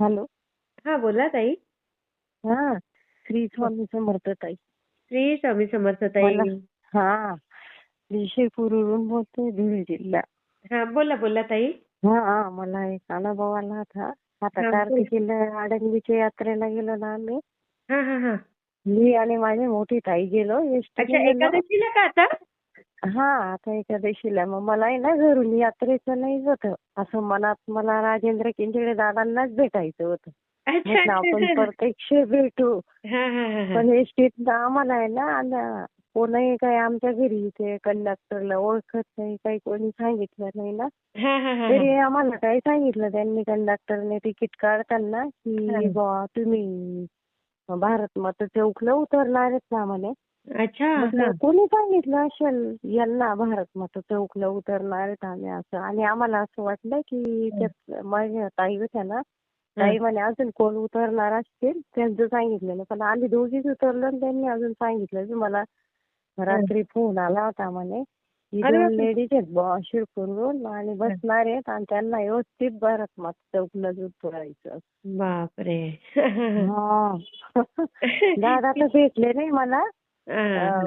Hello. हा बोला ताई. हा श्री स्वामी समर्थ ताई. श्री स्वामी समर्थ ताई. हा मी शिरपूरवरून बोलते धुळे जिल्हा. हा बोला बोला ताई. हा मला एक अनुभव आला होता. आता कार्तिकीला आडंगीच्या यात्रेला गेलो ना आम्ही. हा हा हा. मी आणि माझी मोठी ताई गेलो. एकादशीला का आता? हा आता एकादशीला मग मला आहे ना घरून यात्रेचं नाही होतं असं मनात मला राजेंद्र किंजळे दादांनाच भेटायचं होतं. म्हटलं आपण. प्रत्यक्ष भेटू. हा हा हा हा. पण एसटीत आम्हाला आहे ना कोणीही काही आमच्या घरी ते कंडक्टरला ओळखत नाही काही कोणी सांगितलं नाही ना. तरी आम्हाला काही सांगितलं त्यांनी कंडक्टरने तिकीट काढताना. की बुवा तुम्ही भारत माता चौकला उतरणार आहेत ना म्हणे अच्छा. कोणी सांगितलं असेल यांना भारत माता चौकला उतरणार आहेत आम्ही असं. आणि आम्हाला असं वाटलं की माझ्या ताई होत्या ना ताई म्हणे अजून कोण उतरणार असतील? त्यांचं सांगितलेलं. पण आम्ही दोघीच उतरलो आणि त्यांनी अजून सांगितलं की मला रात्री फोन आला होता म्हणे. लेडीज आहेत बुवा शिरपूरवरून आणि बसणार आहेत आणि त्यांना व्यवस्थित भारत माता चौकला उतरायचं. बापरे! हा. दादा तर भेटले नाही मला.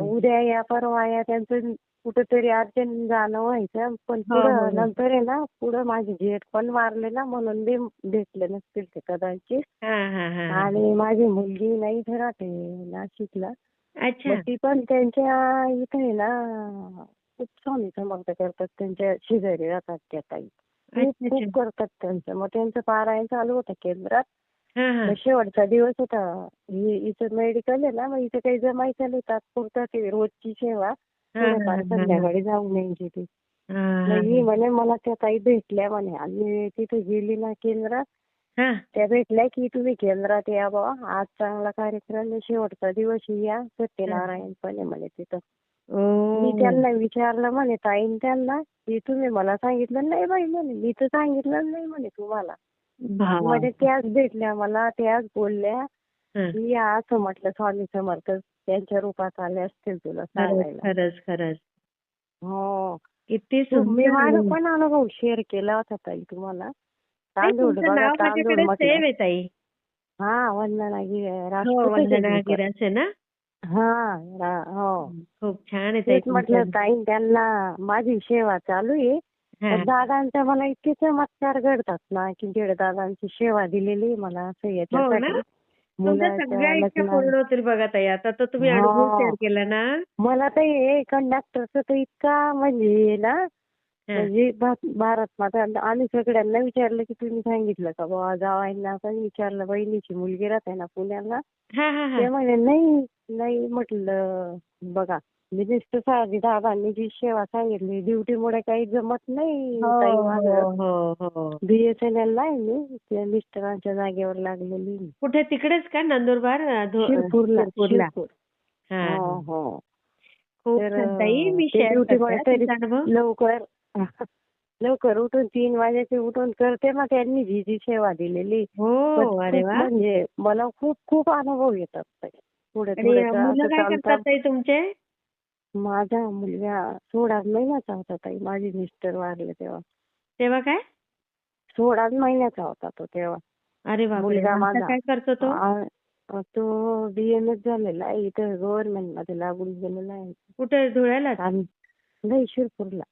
उद्या या परवा या त्यांचं कुठेतरी अर्जंट जाणं व्हायचं. पण हो, हो, पुढं हो. नंतर आहे ना पुढं माझे जेठ पण वारले ना म्हणून ते भेटले नसतील ते कदाचित. हा, हा, हा, हा. आणि माझी मुलगी नाही इथे राहते नाशिकला. ती पण त्यांच्या इथे आहे ना खूप स्वामी समर्थ करतात त्यांच्या शेजारी राहतात त्या ताई. खूप करतात त्यांचं. मग त्यांचं पारायण चालू होतं केंद्रात. मग शेवटचा दिवस होता. हिचं मेडिकल आहे ना मग इथं काही जमायचं नाही तात्पुरतं ते रोजची सेवा. थोडंफार. संध्याकाळी जाऊन यायची ती. मग ही म्हणे मला त्या ताई भेटल्या म्हणे. आणि तिथे गेली ना केंद्रात. त्या भेटल्या की तुम्ही केंद्रात या बाबा. आज चांगला कार्यक्रम आहे. शेवटचा दिवस या. सत्यनारायण पण आहे म्हणे तिथं. मी त्यांना विचारलं म्हणे ताईन त्यांना की तुम्ही मला सांगितलं नाही बाई म्हणे. मी तर सांगितलं नाही म्हणे तुम्हाला. मध्ये त्याच भेटल्या मला त्याच बोलल्या हा. की या असं म्हटलं स्वामी समर्थ त्यांच्या रूपात आले असतील तुला सांगायला. खरंच खरंच. हो. किती मी माझा आहे. पण अनुभव शेअर केला होता ताई तुम्हाला. ताई, आहे हा वंदना गिरे हो राष्ट्रपती वंदना देवकर. गिरासे ना? हा हो. खूप छान आहे म्हटलं. ताई त्यांना माझी सेवा चालू आहे. हा. पण दादांच्या मला इतके चमत्कार घडतात ना की जेड दादांची सेवा दिलेली आहे मला असं हो याच्यासाठी. तुमच्या सगळ्या इच्छा लग्नात- पूर्ण होतील बघा ताई. आता तर तुम्ही हो. अनुभव शेअर केला ना. मला तर हे कंडक्टरचं तर इतका म्हणजे ना हा. म्हणजे भारत माता आम्ही सगळ्यांना विचारलं की तुम्ही सांगितलं का बाबा जावायला पण विचारलं बहिणीची मुलगी राहते ना पुण्याला. हा हा हा. ते म्हणे नाही नाही म्हटलं बघा नुसतं साधी दादांनी जी सेवा सांगितली ड्युटीमुळे काही जमत नाही ताई हो हो हो. बीएसएनएल ला आहे मी त्या मिस्टरांच्या जागेवर लागलेली. कुठे? तिकडेच का? नंदुरबार? शिरपूरला. हा हो. हो लवकर लवकर उठून तीन वाजेचे उठून करते मग त्यांनी जी जी सेवा दिलेली. म्हणजे मला खूप खूप अनुभव येतात. पुढे मुलं काय करतात तुमचे? माझा मुलगा सोळा महिन्याचा होता ताई माझे मिस्टर वारले तेव्हा. तेव्हा काय? सोळा महिन्याचा होता तो तेव्हा. अरे मुलगा माझा. काय करतो तो? आ- तो बीएमएस झालेला आहे इथं गव्हर्नमेंटमध्ये लागून गेलेला आहे. कुठे? धुळ्याला नाही शिरपूरला.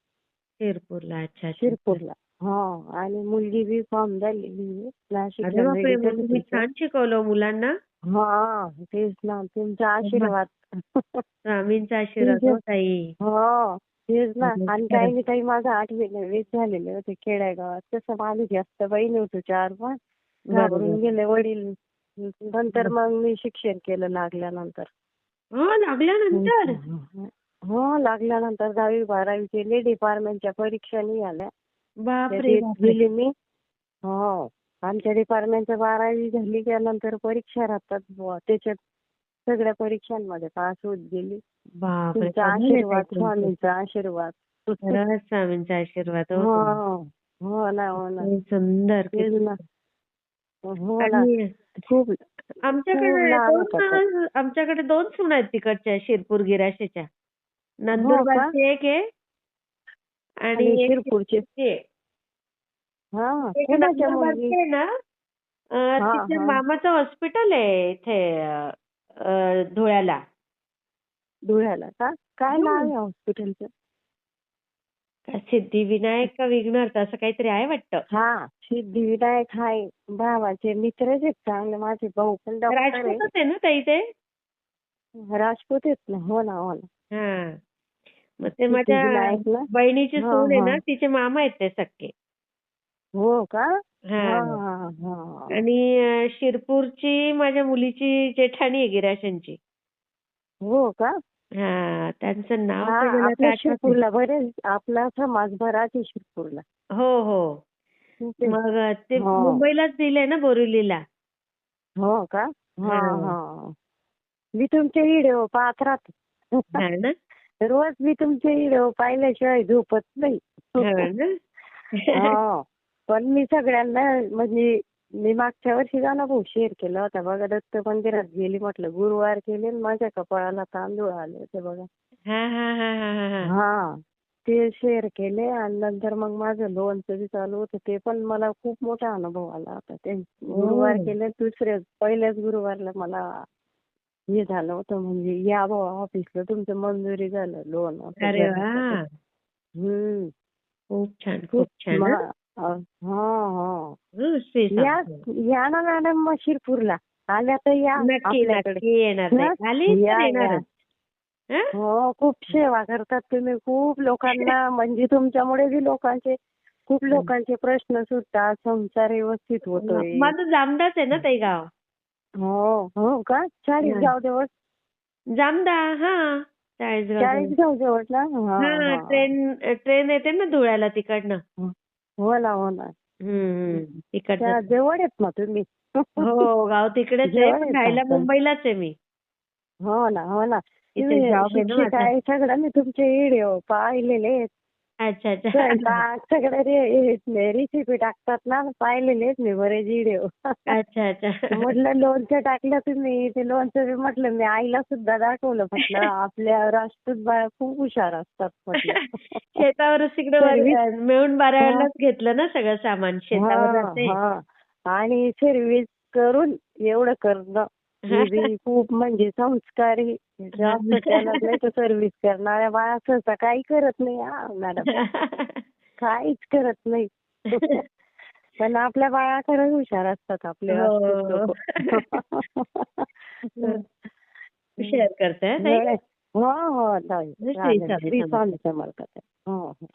शिरपूरला. अच्छा अच्छा. शिरपूरला. हो आणि मुलगी बी फॉर्म झालेली तुम्ही. छान शिकवलं मुलांना. हा तेच ना तुमचा आशीर्वाद. स्वामींचा आशीर्वाद हो ताई. हो तेच ना. आणि काही नाही काही माझं आठवी नववीच झालेले होते खेड्यागावात तसं माझं जास्त बहीण होतो चार पाच घाबरून. गेले वडील. नंतर मग मी शिक्षण केलं लागल्यानंतर. हो लागल्यानंतर? हो लागल्यानंतर दहावी बारावी केली डिपार्टमेंटच्या परीक्षा निघाल्या. बापरे गेली मी हो आमच्या डिपार्टमेंटच्या बारावी झाली त्यानंतर परीक्षा राहतात बुवा. त्याच्यात सगळ्या परीक्षांमध्ये पास होत गेली. बापरे तुमचा कमाल आहे ताई आशीर्वाद तुमचं. स्वामींचा आशीर्वाद. खरंच स्वामींचा आशीर्वाद हो हो हो ना हो ना. किती सुंदर तेच किती ना. हो ना. आणि खूप आमच्याकडे लहान दोन होता तो. अं, आमच्याकडे दोन सून आहेत तिकडच्या शिरपूर गिराशेच्या. नंदुरबारची एक आहे आणि आणि एक शिरपूरचे. शिरपूरची आहे. हा आहे ना तिच्या. मामाचं हॉस्पिटल आहे इथे धुळ्याला. धुळ्याला का? काय. नाव आहे हॉस्पिटलचं? सिद्धिविनायक का विघ्नहर्ता असं काहीतरी आहे वाटतं. हा सिद्धिविनायक हाय. भावाचे मित्रच आहेत चांगले माझे भाऊ पण डॉक्टर आहे. राजपूतच आहे ना ताई ते? राजपूत आहेत ना हो ना हो ना. हा. मग ते माझ्या बहिणीची हा, सून आहे ना. तिचे मामा आहेत ते सक्के हो का? आणि शिरपूरची माझ्या मुलीची जेठाणी आहे गिराशनची हो का? हा त्यांचं नाव आपल्या. शिरपूरला बरेच आपला समाज बराच आहे शिरपूरला. हो हो. मग ते हो. मुंबईलाच दिलंय ना बोरिवलीला? हो का? हा हा. हा. मी तुमचे व्हिडिओ पाहत राहते. ना? रोज मी तुमचे व्हिडिओ पाहिल्याशिवाय झोपत नाही. हो. पण मी सगळ्यांना म्हणजे मी मागच्या वर्षी गाणं भाऊ शेअर केला होता. बघा दत्त मंदिरात गेली म्हटलं गुरुवार केले आणि माझ्या कपाळाला तांदूळ आले होते बघा. हा हा हा हा हा हा. हा ते शेअर केले आणि नंतर मग माझं लोनचं बी चालू होतं. ते पण मला खूप मोठा अनुभव आला होता. ते गुरुवार हो. केले दुसऱ्या पहिल्याच गुरुवारला मला हे झालं होतं. म्हणजे या भाऊ ऑफिसला तुमचं मंजुरी झालं लोन. खूप छान खूप छान मग, हं. अ, हा हा हं, श्री या ना मॅडम मग शिरपूरला. आल्या तर या नक्की आपल्याकडे. नक्की येणार ना? नाही आली तर या, येणारच. हं? हो खूप सेवा करतात तुम्ही. खूप लोकांना म्हणजे तुमच्यामुळे बी लोकांचे खूप लोकांचे प्रश्न सुटतात. संसार व्यवस्थित होतोय. माझं जामदाच आहे ना ताई गाव हो हो का? चाळीसगाव जवळ? जामदा हा. चाळीसगाव चाळीसगाव जवळ. ना? हा, हा हा. ट्रेन ट्रेन येते ना धुळ्याला तिकडनं. हो ना हो ना. जवळ आहेत ना तुम्ही हो गाव तिकडेच आहे पण राहायला? मुंबईलाच आहे मी हो ना हो ना इथे तुम्ही. आहे सगळं मी तुमचे व्हिडिओ पाहिलेले आहेत. अच्छा अच्छा. सगळं रे रेसिपी टाकतात ना पाहिलेले आहेत मी बरेच व्हिडिओ अच्छा अच्छा. म्हटलं लोणचं टाकलं तुम्ही? ते लोणचं म्हटलं मी आईला सुद्धा दाखवलं. म्हटलं आपल्या राष्ट्रीय बाया खूप हुशार असतात. म्हटलं. शेतावरच तिकडे मिळून बारायलाच घेतलं ना सगळं सामान शेतावर. आणि सर्व्हिस करून एवढं करणं. हे खूप म्हणजे संस्कारी तर सर्व्हिस करणाऱ्या बाया सहसा काही करत नाही हा मॅडम काहीच करत नाही. पण आपल्या बाया खरंच हुशार असतात आपले हो. शेअर करते हं, हो हो चालेल समर्थ हो हो.